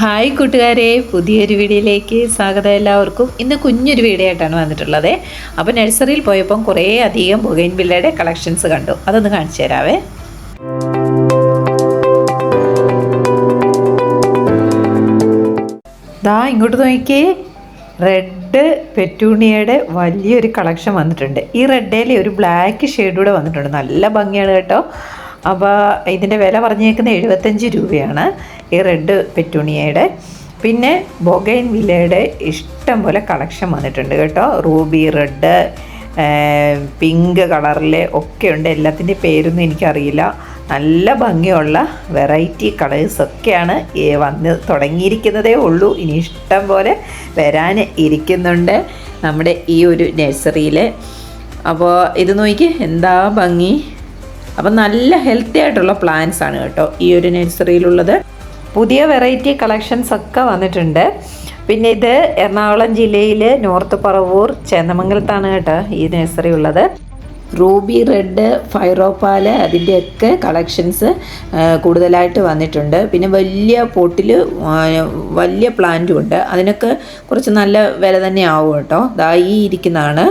Hi കൂട്ടുകാരെ പുതിയൊരു വീഡിയോയിലേക്ക് സ്വാഗതം എല്ലാവർക്കും. ഇന്ന് കുഞ്ഞൊരു വീഡിയോ ആയിട്ടാണ് വന്നിട്ടുള്ളത്. അപ്പോൾ നഴ്സറിയിൽ പോയപ്പം കുറേ അധികം ബൊഗൈൻ ബില്ലയുടെ കളക്ഷൻസ് കണ്ടു. അതൊന്ന് കാണിച്ചു തരാവേ. ദാ ഇങ്ങോട്ട് നോക്കിയേ. റെഡ് പെറ്റൂണിയയുടെ വലിയൊരു കളക്ഷൻ വന്നിട്ടുണ്ട്. ഈ റെഡേലെ ഒരു ബ്ലാക്ക് ഷെയ്ഡ് കൂടെ വന്നിട്ടുണ്ട്. നല്ല ഭംഗിയാണ് കേട്ടോ. അപ്പോൾ ഇതിന്റെ വില പറഞ്ഞേക്കുന്നത് എഴുപത്തഞ്ച് രൂപയാണ്. ഈ റെഡ് പെറ്റൂണിയയുടെ പിന്നെ ബൊഗൈൻ വില്ലയുടെ ഇഷ്ടം പോലെ കളക്ഷൻ വന്നിട്ടുണ്ട് കേട്ടോ. റൂബി റെഡ് പിങ്ക് കളറിലെ ഒക്കെ ഉണ്ട്. എല്ലാത്തിന്റെ പേരൊന്നും എനിക്കറിയില്ല. നല്ല ഭംഗിയുള്ള വെറൈറ്റി കളേഴ്സ് കളേഴ്സൊക്കെയാണ് വന്ന് തുടങ്ങിയിരിക്കുന്നതേ ഉള്ളൂ. ഇനി ഇഷ്ടം പോലെ വരാൻ ഇരിക്കുന്നുണ്ട് നമ്മുടെ ഈ ഒരു നഴ്സറിയിൽ അപ്പോൾ ഇത് നോക്കി എന്താ ഭംഗി? അപ്പം നല്ല ഹെൽത്തി ആയിട്ടുള്ള പ്ലാന്റ്സ് ആണ് കേട്ടോ ഈ ഒരു നഴ്സറിയിലുള്ളത്. പുതിയ വെറൈറ്റി കളക്ഷൻസ് ഒക്കെ വന്നിട്ടുണ്ട്. പിന്നെ ഇത് എറണാകുളം ജില്ലയിൽ നോർത്ത് പറവൂർ ചേന്നമംഗലത്താണ് കേട്ടോ ഈ നഴ്സറി ഉള്ളത്. റൂബി റെഡ് ഫൈറോപ്പാൽ അതിന്റെയൊക്കെ കളക്ഷൻസ് കൂടുതലായിട്ട് വന്നിട്ടുണ്ട്. പിന്നെ വലിയ പോട്ടിൽ വലിയ പ്ലാന്റും ഉണ്ട്. അതിനൊക്കെ കുറച്ച് നല്ല വില തന്നെ ആവും കേട്ടോ. ദാ ഈ ഇരിക്കുന്നതാണ്.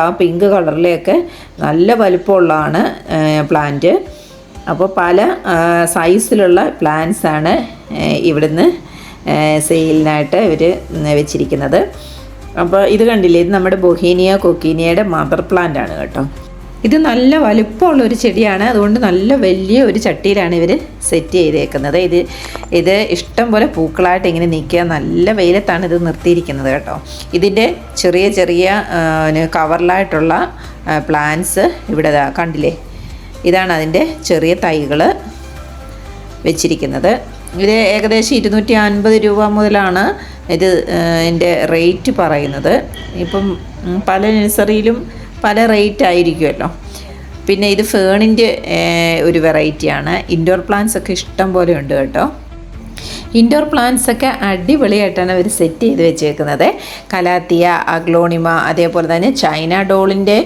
ആ പിങ്ക് കളറിലെയൊക്കെ നല്ല വലുപ്പമുള്ളതാണ് പ്ലാന്റ്. അപ്പോൾ പല സൈസിലുള്ള പ്ലാന്റ്സാണ് ഇവിടുന്ന് സെയിലിനായിട്ട് ഇവർ വെച്ചിരിക്കുന്നത്. അപ്പോൾ ഇത് കണ്ടില്ലേ ഇത് നമ്മുടെ ബൊഹീനിയ കൊക്കീനിയയുടെ മദർ പ്ലാന്റ് ആണ് കേട്ടോ. ഇത് നല്ല വലുപ്പമുള്ള ഒരു ചെടിയാണ് അതുകൊണ്ട് നല്ല വലിയ ഒരു ചട്ടിയിലാണ് ഇവർ സെറ്റ് ചെയ്തേക്കുന്നത്. ഇത് ഇത് ഇഷ്ടം പോലെ പൂക്കളായിട്ട് ഇങ്ങനെ നിൽക്കുക നല്ല വെയിലത്താണ് ഇത് നിർത്തിയിരിക്കുന്നത് കേട്ടോ. ഇതിന്റെ ചെറിയ ചെറിയ കവറിലായിട്ടുള്ള പ്ലാന്റ്സ് ഇവിടെ കണ്ടില്ലേ ഇതാണ് അതിന്റെ ചെറിയ തൈകൾ വെച്ചിരിക്കുന്നത്. ഇത് ഏകദേശം ഇരുന്നൂറ്റി അൻപത് രൂപ മുതലാണ് ഇത് എന്റെ റേറ്റ് പറയുന്നത്. ഇപ്പം പല നഴ്സറിയിലും പല റേറ്റ് ആയിരിക്കുമല്ലോ. പിന്നെ ഇത് ഫേണിന്റെ ഒരു വെറൈറ്റിയാണ്. ഇൻഡോർ പ്ലാന്റ്സ് ഒക്കെ ഇഷ്ടം പോലെ ഉണ്ട് കേട്ടോ. ഇൻഡോർ പ്ലാന്റ്സ് ഒക്കെ അടിപൊളിയായിട്ടാണ് അവർ സെറ്റ് ചെയ്ത് വെച്ചേക്കുന്നത്. കലാത്തിയ അഗ്ലോണിമ അതേപോലെ തന്നെ ചൈന ഡോളിന്റെ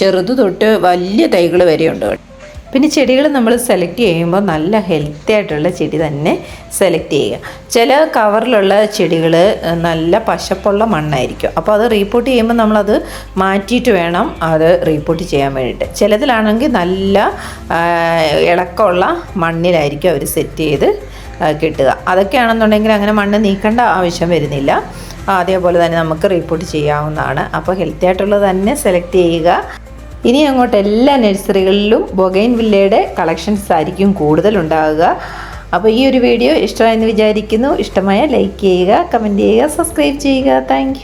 ചെറുത് തൊട്ട് വലിയ തൈകൾ വരെയുണ്ട് കേട്ടോ. പിന്നെ ചെടികൾ നമ്മൾ സെലക്ട് ചെയ്യുമ്പോൾ നല്ല ഹെൽത്തി ആയിട്ടുള്ള ചെടി തന്നെ സെലക്ട് ചെയ്യുക. ചില കവറിലുള്ള ചെടികൾ നല്ല പശപ്പുള്ള മണ്ണായിരിക്കും. അപ്പോൾ അത് റീപ്പോർട്ട് ചെയ്യുമ്പോൾ നമ്മളത് മാറ്റിയിട്ട് വേണം അത് റീപ്പോർട്ട് ചെയ്യാൻ വേണ്ടിയിട്ട്. ചിലതിലാണെങ്കിൽ നല്ല ഇളക്കമുള്ള മണ്ണിലായിരിക്കും അവർ സെറ്റ് ചെയ്ത് കിട്ടുക. അതൊക്കെയാണെന്നുണ്ടെങ്കിൽ അങ്ങനെ മണ്ണ് നീക്കേണ്ട ആവശ്യം വരുന്നില്ല. അതേപോലെ തന്നെ നമുക്ക് റിപ്പോർട്ട് ചെയ്യാവുന്നതാണ്. അപ്പോൾ ഹെൽത്തി ആയിട്ടുള്ളത് തന്നെ സെലക്ട് ചെയ്യുക. ഇനി അങ്ങോട്ട് എല്ലാ നഴ്സറികളിലും ബൊഗൈൻ വില്ലയുടെ കളക്ഷൻസ് ആയിരിക്കും കൂടുതൽ ഉണ്ടാകുക അപ്പോൾ ഈ ഒരു വീഡിയോ ഇഷ്ടമായെന്ന് വിചാരിക്കുന്നു. ഇഷ്ടമായ ലൈക്ക് ചെയ്യുക കമന്റ് ചെയ്യുക സബ്സ്ക്രൈബ് ചെയ്യുക. താങ്ക്